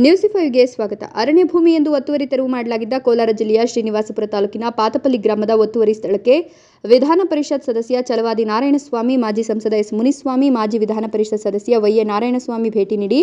News ಫೈವ್ಗೆ ಸ್ವಾಗತ. ಅರಣ್ಯ ಭೂಮಿ ಎಂದು ಒತ್ತುವರಿ ತೆರವು ಮಾಡಲಾಗಿದ್ದ ಕೋಲಾರ ಜಿಲ್ಲೆಯ ಶ್ರೀನಿವಾಸಪುರ ತಾಲೂಕಿನ ಪಾತಪಲ್ಲಿ ಗ್ರಾಮದ ಒತ್ತುವರಿ ಸ್ಥಳಕ್ಕೆ ವಿಧಾನ ಪರಿಷತ್ ಸದಸ್ಯ ಚಲವಾದಿ ನಾರಾಯಣಸ್ವಾಮಿ, ಮಾಜಿ ಸಂಸದ ಎಸ್ ಮುನಿಸ್ವಾಮಿ, ಮಾಜಿ ವಿಧಾನ ಪರಿಷತ್ ಸದಸ್ಯ ವೈಎ ನಾರಾಯಣಸ್ವಾಮಿ ಭೇಟಿ ನೀಡಿ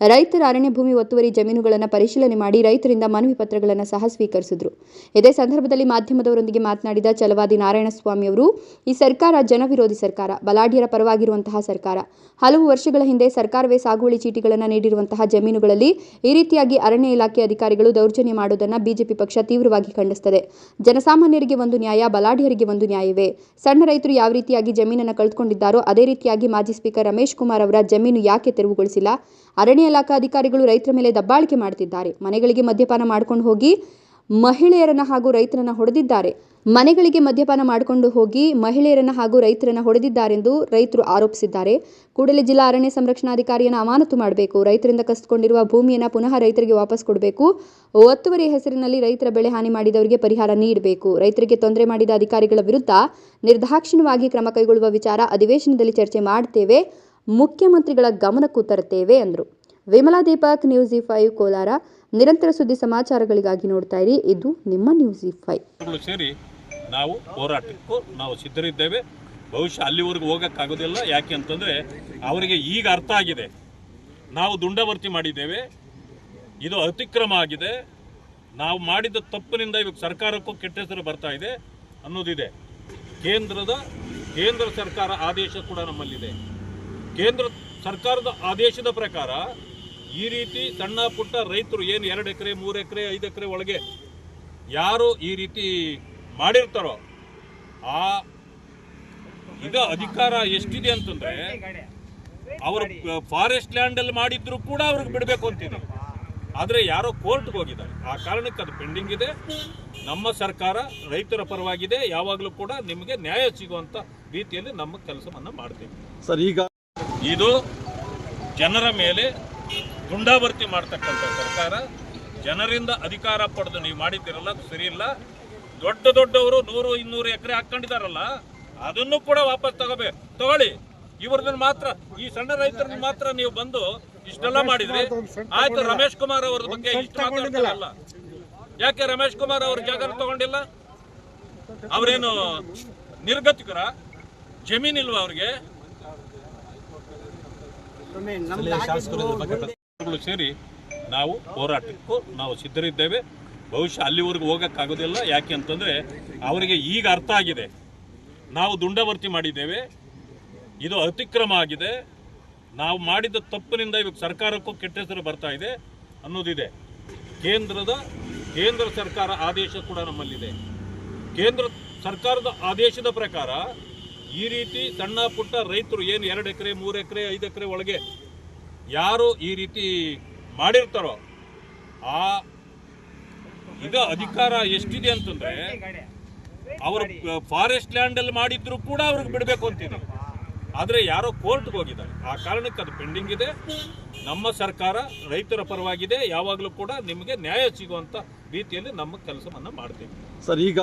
ರೈತರ ಅರಣ್ಯ ಭೂಮಿ ಒತ್ತುವರಿ ಜಮೀನುಗಳನ್ನು ಪರಿಶೀಲನೆ ಮಾಡಿ ರೈತರಿಂದ ಮನವಿ ಪತ್ರಗಳನ್ನು ಸಹ ಸ್ವೀಕರಿಸಿದರು. ಇದೇ ಸಂದರ್ಭದಲ್ಲಿ ಮಾಧ್ಯಮದವರೊಂದಿಗೆ ಮಾತನಾಡಿದ ಚಲವಾದಿ ನಾರಾಯಣಸ್ವಾಮಿ ಅವರು, ಈ ಸರ್ಕಾರ ಜನವಿರೋಧಿ ಸರ್ಕಾರ, ಬಲಾಢ್ಯರ ಪರವಾಗಿರುವಂತಹ ಸರ್ಕಾರ. ಹಲವು ವರ್ಷಗಳ ಹಿಂದೆ ಸರ್ಕಾರವೇ ಸಾಗುವಳಿ ಚೀಟಿಗಳನ್ನು ನೀಡಿರುವಂತಹ ಜಮೀನುಗಳಲ್ಲಿ ಈ ರೀತಿಯಾಗಿ ಅರಣ್ಯ ಇಲಾಖೆ ಅಧಿಕಾರಿಗಳು ದೌರ್ಜನ್ಯ ಮಾಡುವುದನ್ನು ಬಿಜೆಪಿ ಪಕ್ಷ ತೀವ್ರವಾಗಿ ಖಂಡಿಸುತ್ತದೆ ಜನಸಾಮಾನ್ಯರಿಗೆ ಒಂದು ನ್ಯಾಯ, ಬಲಾಢ್ಯರಿಗೆ ಒಂದು ನ್ಯಾಯವೇ? ಸಣ್ಣ ರೈತರು ಯಾವ ರೀತಿಯಾಗಿ ಜಮೀನನ್ನು ಕಳೆದುಕೊಂಡಿದ್ದಾರೋ, ಅದೇ ರೀತಿಯಾಗಿ ಮಾಜಿ ಸ್ಪೀಕರ್ ರಮೇಶ್ ಕುಮಾರ್ ಅವರ ಜಮೀನು ಯಾಕೆ ತೆರವುಗೊಳಿಸಿಲ್ಲ? ಅರಣ್ಯ ಇಲಾಖಾ ಅಧಿಕಾರಿಗಳು ರೈತರ ಮೇಲೆ ದಬ್ಬಾಳಿಕೆ ಮಾಡುತ್ತಿದ್ದಾರೆ. ಮನೆಗಳಿಗೆ ಮದ್ಯಪಾನ ಮಾಡ್ಕೊಂಡು ಹೋಗಿ ಮಹಿಳೆಯರನ್ನ ಹಾಗೂ ರೈತರನ್ನ ಹೊಡೆದಿದ್ದಾರೆ. ಮನೆಗಳಿಗೆ ಮದ್ಯಪಾನ ಮಾಡಿಕೊಂಡು ಹೋಗಿ ಮಹಿಳೆಯರನ್ನು ಹಾಗೂ ರೈತರನ್ನು ಹೊಡೆದಿದ್ದಾರೆಂದು ರೈತರು ಆರೋಪಿಸಿದ್ದಾರೆ. ಕೂಡಲೇ ಜಿಲ್ಲಾ ಅರಣ್ಯ ಸಂರಕ್ಷಣಾಧಿಕಾರಿಯನ್ನು ಅಮಾನತು ಮಾಡಬೇಕು. ರೈತರಿಂದ ಕಸಿದುಕೊಂಡಿರುವ ಭೂಮಿಯನ್ನು ಪುನಃ ರೈತರಿಗೆ ವಾಪಸ್ ಕೊಡಬೇಕು. ಒತ್ತುವರಿ ಹೆಸರಿನಲ್ಲಿ ರೈತರ ಬೆಳೆ ಹಾನಿ ಮಾಡಿದವರಿಗೆ ಪರಿಹಾರ ನೀಡಬೇಕು. ರೈತರಿಗೆ ತೊಂದರೆ ಮಾಡಿದ ಅಧಿಕಾರಿಗಳ ವಿರುದ್ಧ ನಿರ್ದಾಕ್ಷಿಣ್ಯವಾಗಿ ಕ್ರಮ ಕೈಗೊಳ್ಳುವ ವಿಚಾರ ಅಧಿವೇಶನದಲ್ಲಿ ಚರ್ಚೆ ಮಾಡುತ್ತೇವೆ ಮುಖ್ಯಮಂತ್ರಿಗಳ ಗಮನಕ್ಕೂ ತರುತ್ತೇವೆ ಎಂದರು Vimala Deepak, news E five, Kolar. ನಿರಂತರ ಸುದ್ದಿ ಸಮಾಚಾರಗಳಿಗಾಗಿ ನೋಡ್ತಾ ಇರಿ. ಇದು ನಿಮ್ಮ ನ್ಯೂಸ್ ಇ ಫೈವ್. ನಾವು ಹೋರಾಟಕ್ಕೂ ನಾವು ಸಿದ್ಧರಿದ್ದೇವೆ. ಬಹುಶಃ ಅಲ್ಲಿವರೆಗೂ ಹೋಗೋಕ್ಕಾಗೋದಿಲ್ಲ. ಯಾಕೆ ಅಂತಂದರೆ ಅವರಿಗೆ ಈಗ ಅರ್ಥ ಆಗಿದೆ. ನಾವು ದುಂಡವರ್ತಿ ಮಾಡಿದ್ದೇವೆ. ಇದು ಅತಿಕ್ರಮ ಆಗಿದೆ. ನಾವು ಮಾಡಿದ ತಪ್ಪಿನಿಂದ ಇವಾಗ ಸರ್ಕಾರಕ್ಕೂ ಕೆಟ್ಟ ಹೆಸರು ಬರ್ತಾ ಇದೆ ಅನ್ನೋದಿದೆ. ಕೇಂದ್ರದ, ಕೇಂದ್ರ ಸರ್ಕಾರ ಆದೇಶ ಕೂಡ ನಮ್ಮಲ್ಲಿದೆ. ಕೇಂದ್ರ ಸರ್ಕಾರದ ಆದೇಶದ ಪ್ರಕಾರ ಈ ರೀತಿ ಸಣ್ಣ ಪುಟ್ಟ ರೈತರು ಏನು ಎರಡು ಎಕರೆ, ಮೂರು ಎಕರೆ, ಐದು ಎಕರೆ ಒಳಗೆ ಯಾರು ಈ ರೀತಿ ಮಾಡಿರ್ತಾರೋ? ಆ ಈಗ ಅಧಿಕಾರ ಎಷ್ಟಿದೆ ಅಂತಂದ್ರೆ ಅವರು ಫಾರೆಸ್ಟ್ ಲ್ಯಾಂಡ್ ಅಲ್ಲಿ ಮಾಡಿದ್ರು ಕೂಡ ಅವ್ರಿಗೆ ಬಿಡಬೇಕು ಅಂತಿದೆ. ಆದ್ರೆ ಯಾರೋ ಕೋರ್ಟ್ಗೆ ಹೋಗಿದ್ದಾರೆ. ಆ ಕಾರಣಕ್ಕೆ ಅದು ಪೆಂಡಿಂಗ್ ಇದೆ. ನಮ್ಮ ಸರ್ಕಾರ ರೈತರ ಪರವಾಗಿದೆ. ಯಾವಾಗಲೂ ಕೂಡ ನಿಮಗೆ ನ್ಯಾಯ ಸಿಗುವಂತ ರೀತಿಯಲ್ಲಿ ನಮ್ಮ ಕೆಲಸವನ್ನ ಮಾಡ್ತೀವಿ. ಸರ್ ಈಗ ಇದು ಜನರ ಮೇಲೆ ದುಂಡಾವರ್ತಿ ಮಾಡ್ತಕ್ಕಂಥ ಸರ್ಕಾರ ಜನರಿಂದ ಅಧಿಕಾರ ಪಡೆದು ನೀವು ಮಾಡಿದ್ದೀರಲ್ಲ ಅದು ಸರಿ ಇಲ್ಲ. ದೊಡ್ಡ ದೊಡ್ಡವರು ನೂರು ಇನ್ನೂರು ಎಕರೆ ಹಾಕೊಂಡಿದಾರಲ್ಲ ಅದನ್ನು ಕೂಡ ವಾಪಸ್ ತಗೋಬೇಕು ತಗೊಳ್ಳಿ. ಇವ್ರದ್ದು ಮಾತ್ರ ಈ ಸಣ್ಣ ರೈತರನ್ನ ಮಾತ್ರ ನೀವು ಬಂದು ಇಷ್ಟೆಲ್ಲ ಮಾಡಿದ್ರಿ. ಆಯ್ತು ರಮೇಶ್ ಕುಮಾರ್ ಅವ್ರ ಬಗ್ಗೆ ಇಷ್ಟು ಮಾತಾಡ್ತಾರಲ್ಲ ಯಾಕೆ ರಮೇಶ್ ಕುಮಾರ್ ಅವ್ರ ಜಾಗ ತಗೊಂಡಿಲ್ಲ? ಅವರೇನು ನಿರ್ಗತಿಕರ? ಜಮೀನಿಲ್ವಾ ಅವ್ರಿಗೆ? ಸೇರಿ ನಾವು ಹೋರಾಟಕ್ಕೂ ನಾವು ಸಿದ್ಧರಿದ್ದೇವೆ. ಬಹುಶಃ ಅಲ್ಲಿವರೆಗೂ ಹೋಗೋಕ್ಕಾಗೋದಿಲ್ಲ. ಯಾಕೆ ಅಂತಂದರೆ ಅವರಿಗೆ ಈಗ ಅರ್ಥ ಆಗಿದೆ. ನಾವು ದುಂಡವರ್ತಿ ಮಾಡಿದ್ದೇವೆ. ಇದು ಅತಿಕ್ರಮ ಆಗಿದೆ. ನಾವು ಮಾಡಿದ ತಪ್ಪಿನಿಂದ ಇವಾಗ ಸರ್ಕಾರಕ್ಕೂ ಕೆಟ್ಟ ಹೆಸರು ಬರ್ತಾ ಇದೆ ಅನ್ನೋದಿದೆ. ಕೇಂದ್ರದ, ಕೇಂದ್ರ ಸರ್ಕಾರ ಆದೇಶ ಕೂಡ ನಮ್ಮಲ್ಲಿದೆ. ಕೇಂದ್ರ ಸರ್ಕಾರದ ಆದೇಶದ ಪ್ರಕಾರ ಈ ರೀತಿ ಸಣ್ಣ ಪುಟ್ಟ ರೈತರು ಏನು ಎರಡು ಎಕರೆ, ಮೂರು ಎಕರೆ, ಐದು ಎಕರೆ ಒಳಗೆ ಯಾರು ಈ ರೀತಿ ಮಾಡಿರ್ತಾರೋ ಆ ಈಗ ಅಧಿಕಾರ ಎಷ್ಟಿದೆ ಅಂತಂದ್ರೆ, ಅವರು ಫಾರೆಸ್ಟ್ ಲ್ಯಾಂಡ್ ಅಲ್ಲಿ ಮಾಡಿದ್ರು ಕೂಡ ಅವ್ರಿಗೆ ಬಿಡಬೇಕು ಅಂತಿದೆ ಆದ್ರೆ ಯಾರೋ ಕೋರ್ಟ್ಗೆ ಹೋಗಿದ್ದಾರೆ. ಆ ಕಾರಣಕ್ಕೆ ಅದು ಪೆಂಡಿಂಗ್ ಇದೆ. ನಮ್ಮ ಸರ್ಕಾರ ರೈತರ ಪರವಾಗಿದೆ. ಯಾವಾಗಲೂ ಕೂಡ ನಿಮಗೆ ನ್ಯಾಯ ಸಿಗುವಂತ ರೀತಿಯಲ್ಲಿ ನಮ್ಮ ಕೆಲಸವನ್ನ ಮಾಡ್ತೀವಿ. ಸರ್, ಈಗ